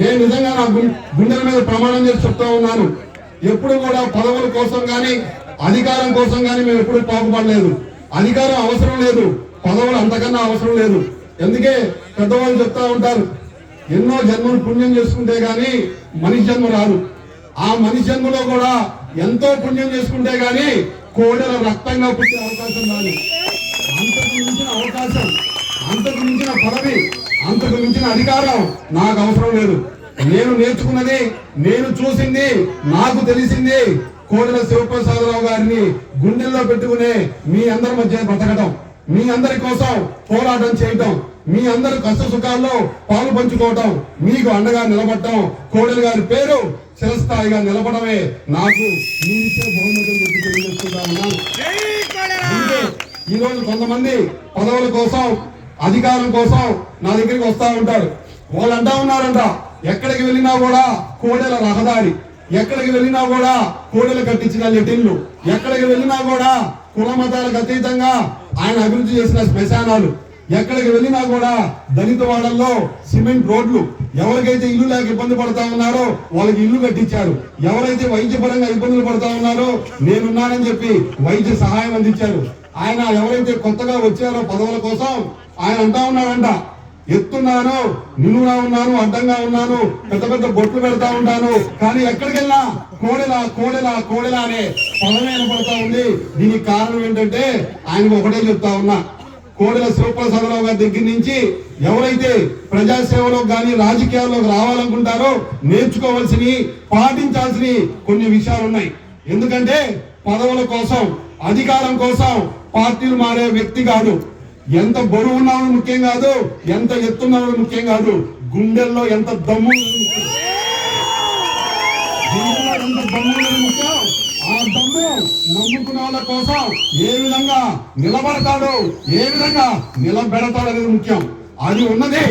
నేను నిజంగా నా గుండెల మీద ప్రమాణం చేసి చెప్తా ఉన్నాను. ఎప్పుడు కూడా పదవుల కోసం కానీ అధికారం కోసం కానీ మేము ఎప్పుడు పాకుపడలేదు. అధికారం అవసరం లేదు. పదవులు అంతకన్నా అవసరం లేదు. ఎందుకే పెద్దవాళ్ళు చెప్తా ఉంటారు ఎన్నో జన్మలు పుణ్యం చేసుకుంటే గాని మనిషి జన్మ రాదు. ఆ మనిషి జన్మలో కూడా ఎంతో పుణ్యం చేసుకుంటే గాని కోడెల రక్తంగా పుట్టే అవకాశం రాదు. అంతకు మించిన అవకాశం అంతకు మించిన పదవి అంతకు మించిన అధికారం నాకు అవసరం లేదు. నేను నేర్చుకున్నది నేను చూసింది నాకు తెలిసింది కోడెల శివప్రసాదరావు గారిని గుండెల్లో పెట్టుకునే మీ అందరి మధ్య బ్రతకడం మీ అందరి కోసం పోరాటం చేయటం మీ అందరి కష్ట సుఖాల్లో పాలు పంచుకోవటం మీకు అండగా నిలబడటం కోడెల గారి పేరు చిరస్థాయిగా నిలబడమే నాకు మీరిచ్చే బహుమతులు చెప్పి తెలియజేస్తున్నా ఉన్నాను. అందుకే ఈ రోజు కొంతమంది పదవుల కోసం అధికారం కోసం నా దగ్గరికి వస్తూ ఉంటారు. వాళ్ళు అంటా ఉన్నారంట ఎక్కడికి వెళ్ళినా కూడా కోడెల రహదారి ఎక్కడికి వెళ్ళినా కూడా కోడెలు కట్టించిన లెటిన్లు ఎక్కడికి వెళ్ళినా కూడా కుల మతాలకు అతీతంగా ఆయన అభివృద్ధి చేసిన శ్మశానాలు ఎక్కడికి వెళ్ళినా కూడా దళిత వాడల్లో సిమెంట్ రోడ్లు ఎవరికైతే ఇల్లు లేక ఇబ్బంది పడతా ఉన్నారో వాళ్ళకి ఇల్లు కట్టించారు. ఎవరైతే వైద్యపరంగా ఇబ్బందులు పడతా ఉన్నారో నేనున్నానని చెప్పి వైద్య సహాయం అందించారు. ఆయన ఎవరైతే కొత్తగా వచ్చారో పదవుల కోసం ఆయన అంటా ఉన్నాడంట. ఎత్తున్నాను నిలువునా ఉన్నాను అడ్డంగా ఉన్నాను పెద్ద పెద్ద బొట్లు పెడతా ఉంటాను. కానీ ఎక్కడికి వెళ్ళా కోడెలా కోడెలా కోడెలా అనే పదమే వినపడతా ఉంది. దీనికి కారణం ఏంటంటే ఆయన ఒకటే చెప్తా ఉన్నా. కోడెల శివప్రసాదరావు గారి దగ్గర నుంచి ఎవరైతే ప్రజాసేవలో కానీ రాజకీయాల్లోకి రావాలనుకుంటారో నేర్చుకోవాల్సినవి పాటించాల్సిన కొన్ని విషయాలు ఉన్నాయి ఎందుకంటే పదవుల కోసం అధికారం కోసం పార్టీలు మారే వ్యక్తి కాదు. ఎంత బరువు ఉన్నామో ముఖ్యం కాదు ఎంత ఎత్తున్నామో ముఖ్యం కాదు. గుండెల్లో ఎంత దమ్ము ఎంత దమ్ము ముఖ్యం? ఆ దమ్ము నమ్ముకున్న వాళ్ళ కోసం ఏ విధంగా నిలబడతాడు ఏ విధంగా నిలబెడతాడు అనేది ముఖ్యం. అది ఉన్నది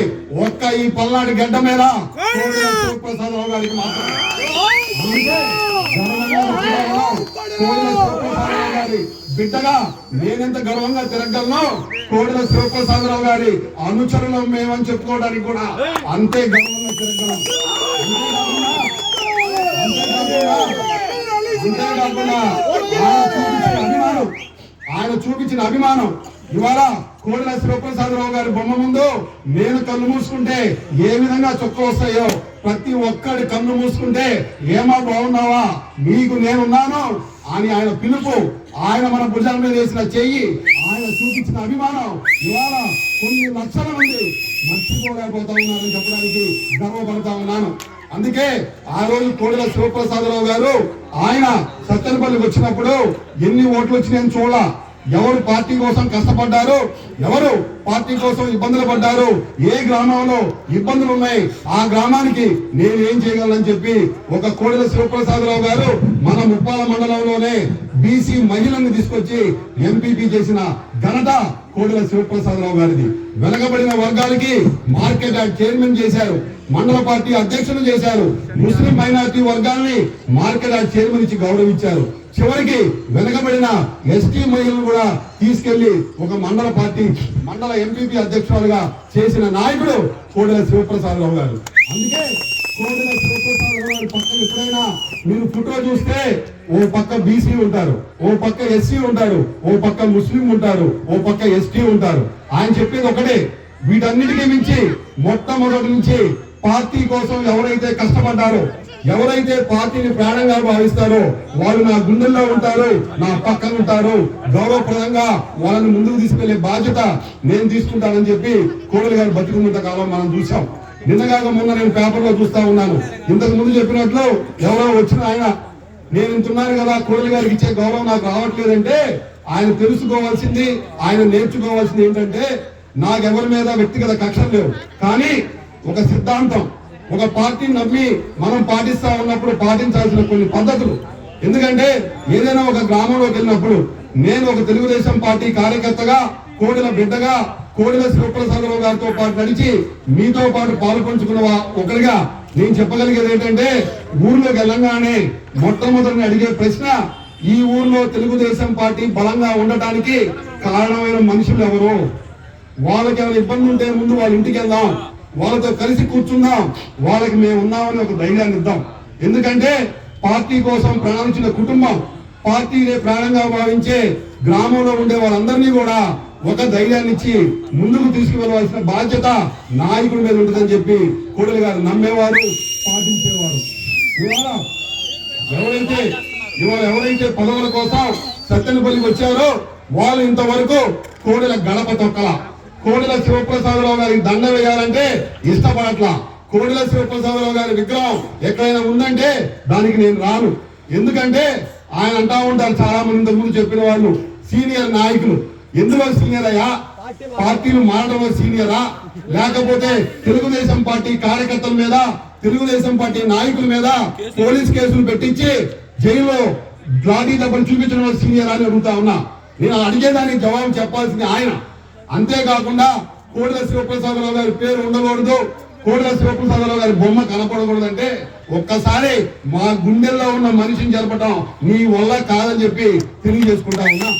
ఒక్క ఈ పల్నాడు గడ్డ మీద. కోడెల శివప్రసాదరావు గారికి మాత్రమే అందుకే గర్వంగా చెప్పుకోగలం. కోడెల శివప్రసాదరావు గారి బిడ్డగా నేనెంత గర్వంగా తిరగలను కోడల శివప్రసాదరావు గారి అనుచరులు మేమని చెప్పుకోవడానికి కూడా అంతే గర్వంగా తిరగలం అంతేకాకుండా ఆయన చూపించిన అభిమానం. ఆయన చూపించిన అభిమానం ఇవాళ కోడల శివప్రసాదరావు గారి బొమ్మ ముందు నేను కళ్ళు మూసుకుంటే ఏ విధంగా చొక్క వస్తాయో ప్రతి ఒక్కడి కన్ను మూసుకుంటే ఏమా బాగున్నావా? నీకు నేనున్నాను. అని ఆయన పిలుపు ఆయన మన భుజాల మీద వేసిన చెయ్యి ఆయన చూపించిన అభిమానం ఇవాళ కొన్ని లక్షల మంది మర్చిపోలేకపోతా ఉన్నారని చెప్పడానికి గర్వపడతా ఉన్నాను. అందుకే ఆ రోజు కోడెల శివప్రసాదరావు గారు ఆయన సత్తెనపల్లికి వచ్చినప్పుడు ఎన్ని ఓట్లు వచ్చినాయని చూడాల? ఎవరు పార్టీ కోసం కష్టపడ్డారు ఎవరు పార్టీ కోసం ఇబ్బందులు పడ్డారు ఏ గ్రామంలో ఇబ్బందులు ఉన్నాయి ఆ గ్రామానికి నేను ఏం చేయగలనని చెప్పి ఒక కోడెల శివప్రసాదరావు గారు మన ముప్పాల మండలంలోనే బీసీ మహిళల్ని తీసుకొచ్చి ఎంపీపీ చేసిన ఘనత కోడెల శివప్రసాదరావు గారిది. వెనకబడిన వర్గాలకి మార్కెట్ చైర్మన్ చేశారు మండల పార్టీ అధ్యక్షులు చేశారు ముస్లిం మైనార్టీ వర్గాల్ని మార్కెట్ చైర్మన్ ఇచ్చి గౌరవించారు. చివరికి వెనకబడిన ఎస్టీ మహిళలు కూడా తీసుకెళ్ళి ఒక మండల పార్టీ మండల ఎంపీపీ అధ్యక్షులుగా చేసిన నాయకుడు కోడెల శివప్రసాదరావు గారు. అందుకే కోడెల శివప్రసాదరావు గారి పక్కన ఎప్పుడైనా మీరు ఫోటో చూస్తే ఓ పక్క బీసీ ఉంటారు ఓ పక్క ఎస్సీ ఉంటారు ఓ పక్క ముస్లిం ఉంటారు ఓ పక్క ఎస్టీ ఉంటారు. ఆయన చెప్పేది ఒకటే వీటన్నిటికీ మించి మొట్టమొదటి నుంచి పార్టీ కోసం ఎవరైతే కష్టపడ్డారో ఎవరైతే పార్టీని ప్రాణంగా భావిస్తారో వాళ్ళు నా గుండెల్లో ఉంటారు నా పక్కన ఉంటారు. గౌరవప్రదంగా వాళ్ళని ముందుకు తీసుకెళ్ళే బాధ్యత నేను తీసుకుంటానని చెప్పి కోడలు గారు బతికున్నంత కాలం మనం చూసాం నిన్నగాక మొన్న నేను పేపర్లో చూస్తా ఉన్నాను. ఇంతకు ముందు చెప్పినట్లు ఎవరో వచ్చిన ఆయన నేను ఇంతున్నాను కదా కోడలి గారికి ఇచ్చే గౌరవం నాకు రావట్లేదంటే ఆయన తెలుసుకోవాల్సింది ఆయన నేర్చుకోవాల్సింది ఏంటంటే నాకెవరి మీద వ్యక్తిగత కక్షలు లేవు. కానీ ఒక సిద్ధాంతం ఒక పార్టీని నమ్మి మనం పాటిస్తా ఉన్నప్పుడు పాటించాల్సిన కొన్ని పద్ధతులు. ఎందుకంటే ఏదైనా ఒక గ్రామంలోకి వెళ్ళినప్పుడు నేను ఒక తెలుగుదేశం పార్టీ కార్యకర్తగా కోడిన బిడ్డగా కోడిల శివప్రసాదరావు గారితో పాటు నడిచి మీతో పాటు పాల్పంచుకున్న ఒకరిగా నేను చెప్పగలిగేది ఏంటంటే ఊర్లోకి వెళ్ళంగానే మొట్టమొదటి అడిగే ప్రశ్న ఈ ఊర్లో తెలుగుదేశం పార్టీ బలంగా ఉండటానికి కారణమైన మనుషులు ఎవరు? వాళ్ళకి ఏమైనా ఇబ్బంది ఉంటే ముందు వాళ్ళ ఇంటికి వెళ్దాం. వాళ్ళతో కలిసి కూర్చుందాం. వాళ్ళకి మేము ఉన్నామని ఒక ధైర్యాన్ని ఇద్దాం. ఎందుకంటే పార్టీ కోసం ప్రాణించిన కుటుంబం పార్టీనే ప్రాణంగా భావించే గ్రామంలో ఉండే వాళ్ళందరినీ కూడా ఒక ధైర్యాన్ని ఇచ్చి ముందుకు తీసుకువెళ్ళవలసిన బాధ్యత నాయకుడి మీద ఉంటుందని చెప్పి కోడలి గారు నమ్మేవారు పాటించేవారు. ఇవాళ ఎవరైతే ఇవాళ ఎవరైతే పదవుల కోసం సత్యనపల్లికి వచ్చారో వాళ్ళు ఇంతవరకు కోడెల గడప తొక్కల. కోడెల శివప్రసాదరావు గారికి దండ వేయాలంటే ఇష్టపడట్లా. కోడెల శివప్రసాదరావు గారి విగ్రహం ఎక్కడైనా ఉందంటే దానికి నేను రాను. ఎందుకంటే ఆయన అంటా ఉంటారు చాలా మంది ఇంతకుముందు చెప్పిన వాళ్ళు సీనియర్ నాయకులు. ఎందులో సీనియర్ అయ్యా పార్టీలు మారడంలో సీనియరా? లేకపోతే తెలుగుదేశం పార్టీ కార్యకర్తల మీద తెలుగుదేశం పార్టీ నాయకుల మీద పోలీస్ కేసులు పెట్టించి జైల్లో లాఠీ దెబ్బలు చూపించడం సీనియర్ అని అడుగుతా ఉన్నా. నేను అడిగేదానికి జవాబు చెప్పాల్సింది ఆయన. అంతేకాకుండా కోడెల శివప్రసాదరావు గారి పేరు ఉండకూడదు. కోడెల శివప్రసాదరావు గారి బొమ్మ కనపడకూడదు అంటే ఒక్కసారి మా గుండెల్లో ఉన్న మనిషిని జరపటం నీ వల్ల కాదని చెప్పి తెలియజేసుకుంటా ఉన్నా.